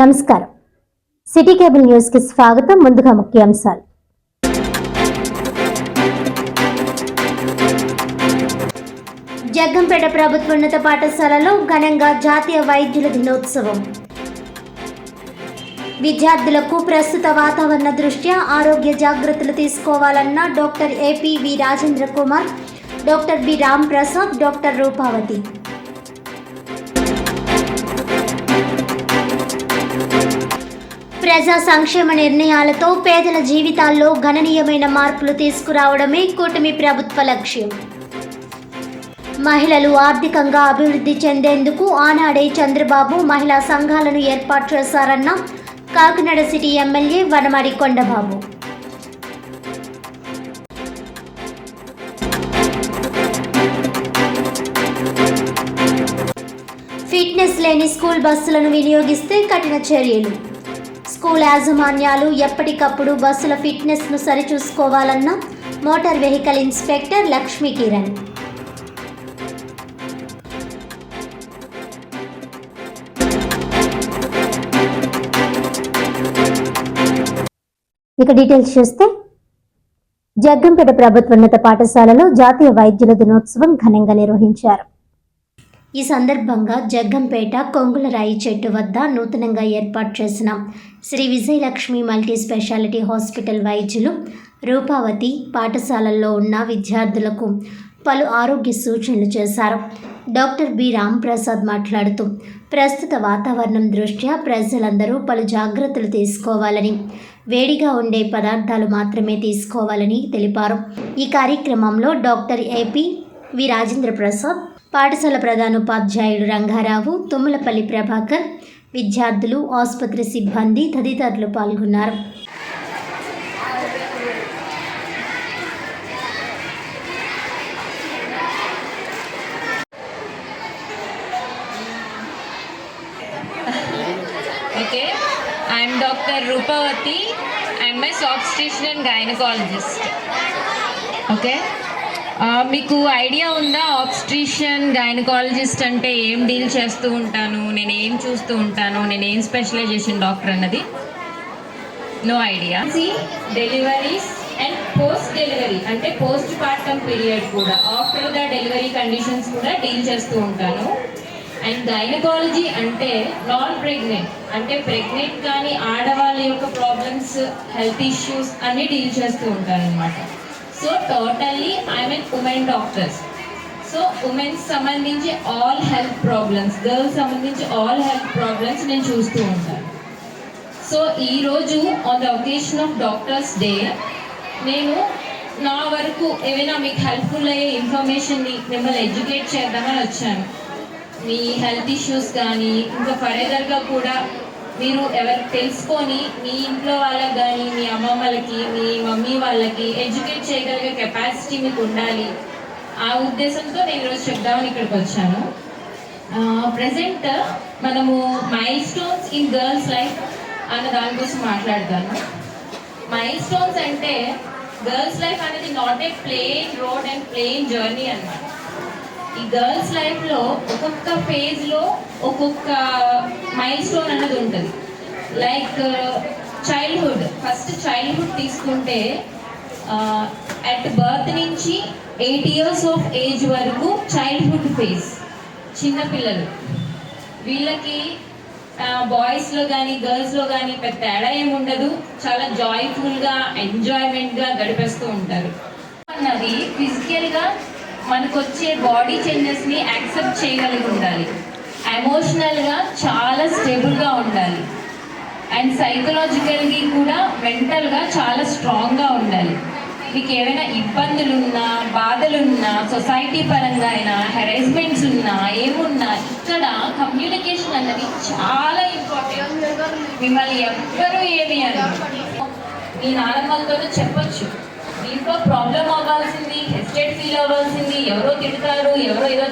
నమస్కారం. City cable న్యూస్కి స్వాగతం. ముందుగా ముఖ్యాంశాలు. జగ్గంపేట ప్రభుత్వ ఉన్నత పాఠశాలలో ఘనంగా జాతీయ వైద్యుల దినోత్సవం. విద్యార్థులకు ప్రస్తుత వాతావరణ దృష్ట్యా ఆరోగ్య జాగ్రత్తలు తీసుకోవాలన్న doctor AP V Rajendra Kumar doctor B Ram Prasad doctor Rupavathi. ప్రజా సంక్షేమ నిర్ణయాలతో పేదల జీవితాల్లో గణనీయమైన మార్పులు తీసుకురావడమే కూటమి ప్రభుత్వ లక్ష్యం. మహిళలు ఆర్థికంగా అభివృద్ధి చెందేందుకు ఆనాడే చంద్రబాబు మహిళా సంఘాలను ఏర్పాటు చేశారన్న Kakinada city MLA Vanamadi Kondababu. Fitness లేని స్కూల్ బస్సులను వినియోగిస్తే కఠిన చర్యలు. స్కూల్ యాజమాన్యాలు ఎప్పటికప్పుడు బస్సుల ఫిట్నెస్ను సరిచూసుకోవాలన్న motor vehicle inspector Lakshmi Kiran. ఇక డీటెయిల్స్ చూస్తే జగ్గంపేట ప్రభుత్వోన్నత పాఠశాలలో జాతీయ వైద్యుల దినోత్సవం ఘనంగా నిర్వహించారు. ఈ సందర్భంగా జగ్గంపేట కొంగుల రాయి చెట్టు వద్ద నూతనంగా ఏర్పాటు చేసిన Sri Vijayalakshmi multi specialty hospital వైద్యులు రూపావతి పాఠశాలల్లో ఉన్న విద్యార్థులకు పలు ఆరోగ్య సూచనలు చేశారు. Doctor B. రాంప్రసాద్ మాట్లాడుతూ ప్రస్తుత వాతావరణం దృష్ట్యా ప్రజలందరూ పలు జాగ్రత్తలు తీసుకోవాలని వేడిగా ఉండే పదార్థాలు మాత్రమే తీసుకోవాలని తెలిపారు. ఈ కార్యక్రమంలో doctor AP V Rajendra Prasad పాఠశాల ప్రధానోపాధ్యాయుడు రంగారావు తుమ్మలపల్లి ప్రభాకర్ విద్యార్థులు ఆసుపత్రి సిబ్బంది తదితరులు పాల్గొన్నారు okay I'm doctor Rupavati. I'm a obstetrician and gynecologist. మీకు ఐడియా ఉందా? ఆబ్స్ట్రిషన్ గైనకాలజిస్ట్ అంటే ఏం డీల్ చేస్తూ ఉంటాను? నేను ఏం చూస్తూ ఉంటాను? నేను ఏం స్పెషలైజేషన్ డాక్టర్ అన్నది? No idea. Deliveries and post delivery అంటే పోస్ట్ పార్టమ్ పీరియడ్ కూడా ఆఫ్టర్ ద డెలివరీ కండిషన్స్ కూడా డీల్ చేస్తూ ఉంటాను. అండ్ గైనకాలజీ అంటే నాన్ ప్రెగ్నెంట్ అంటే ప్రెగ్నెంట్ కానీ ఆడవాళ్ళ యొక్క ప్రాబ్లమ్స్ హెల్త్ ఇష్యూస్ అన్ని డీల్ చేస్తూ ఉంటాను అనమాట so totally I mean women doctors so women's సంబంధించి ఆల్ హెల్త్ ప్రాబ్లమ్స్ గర్ల్స్ సంబంధించి ఆల్ హెల్త్ ప్రాబ్లమ్స్ నేను చూస్తూ ఉంటాను. సో ఈరోజు on the occasion of doctors day నేను నా వరకు ఏమైనా మీకు హెల్ప్ఫుల్ అయ్యే ఇన్ఫర్మేషన్ని మిమ్మల్ని ఎడ్యుకేట్ చేద్దామని వచ్చాను. మీ హెల్త్ ఇష్యూస్ కానీ ఇంకా ఫర్దర్గా కూడా మీరు ఎవరికి తెలుసుకొని మీ ఇంట్లో వాళ్ళకి కానీ మీ అమ్మమ్మలకి మీ మమ్మీ వాళ్ళకి ఎడ్యుకేట్ చేయగలిగే కెపాసిటీ మీకు ఉండాలి. ఆ ఉద్దేశంతో నేను ఈరోజు చెప్దామని ఇక్కడికి వచ్చాను. ప్రజెంట్ మనము milestones in girls life అన్న దానికోసం మాట్లాడతాను. మైల్ స్టోన్స్ అంటే గర్ల్స్ లైఫ్ అనేది not a plain road and plain journey అనమాట ఈ గర్ల్స్ లైఫ్లో ఒక్కొక్క ఫేజ్లో ఒక్కొక్క మైల్ స్టోన్ అనేది ఉంటుంది లైక్ చైల్డ్హుడ్ ఫస్ట్ చైల్డ్హుడ్ తీసుకుంటే uh, అట్ బర్త్ నుంచి ఎయిట్ ఇయర్స్ ఆఫ్ ఏజ్ వరకు చైల్డ్హుడ్ ఫేజ్ చిన్నపిల్లలు వీళ్ళకి బాయ్స్లో కానీ గర్ల్స్లో కానీ పెద్ద తేడా ఏమి ఉండదు. చాలా జాయ్ఫుల్గా ఎంజాయ్మెంట్గా గడిపేస్తూ ఉంటారు. అన్నది ఫిజికల్గా మనకు వచ్చే బాడీ చేంజెస్ని యాక్సెప్ట్ చేయగలిగి ఉండాలి. ఎమోషనల్గా చాలా స్టేబుల్గా ఉండాలి. అండ్ సైకలాజికల్గా కూడా మెంటల్గా చాలా స్ట్రాంగ్గా ఉండాలి. మీకు ఏమైనా ఇబ్బందులున్నా బాధలున్నా సొసైటీ పరంగా అయినా హెరాస్మెంట్స్ ఉన్నా ఏమున్నా ఇక్కడ కమ్యూనికేషన్ అన్నది చాలా ఇంపార్టెంట్ మిమ్మల్ని ఎవ్వరూ ఏమి అని మీ నాన్నమ్మలతో చెప్పచ్చు. దీంట్లో ప్రాబ్లం అవ్వాల్సింది హెస్టేట్ ఫీల్ అవ్వాల్సింది. ఎవరో తిడతారు ఎవరో ఏదో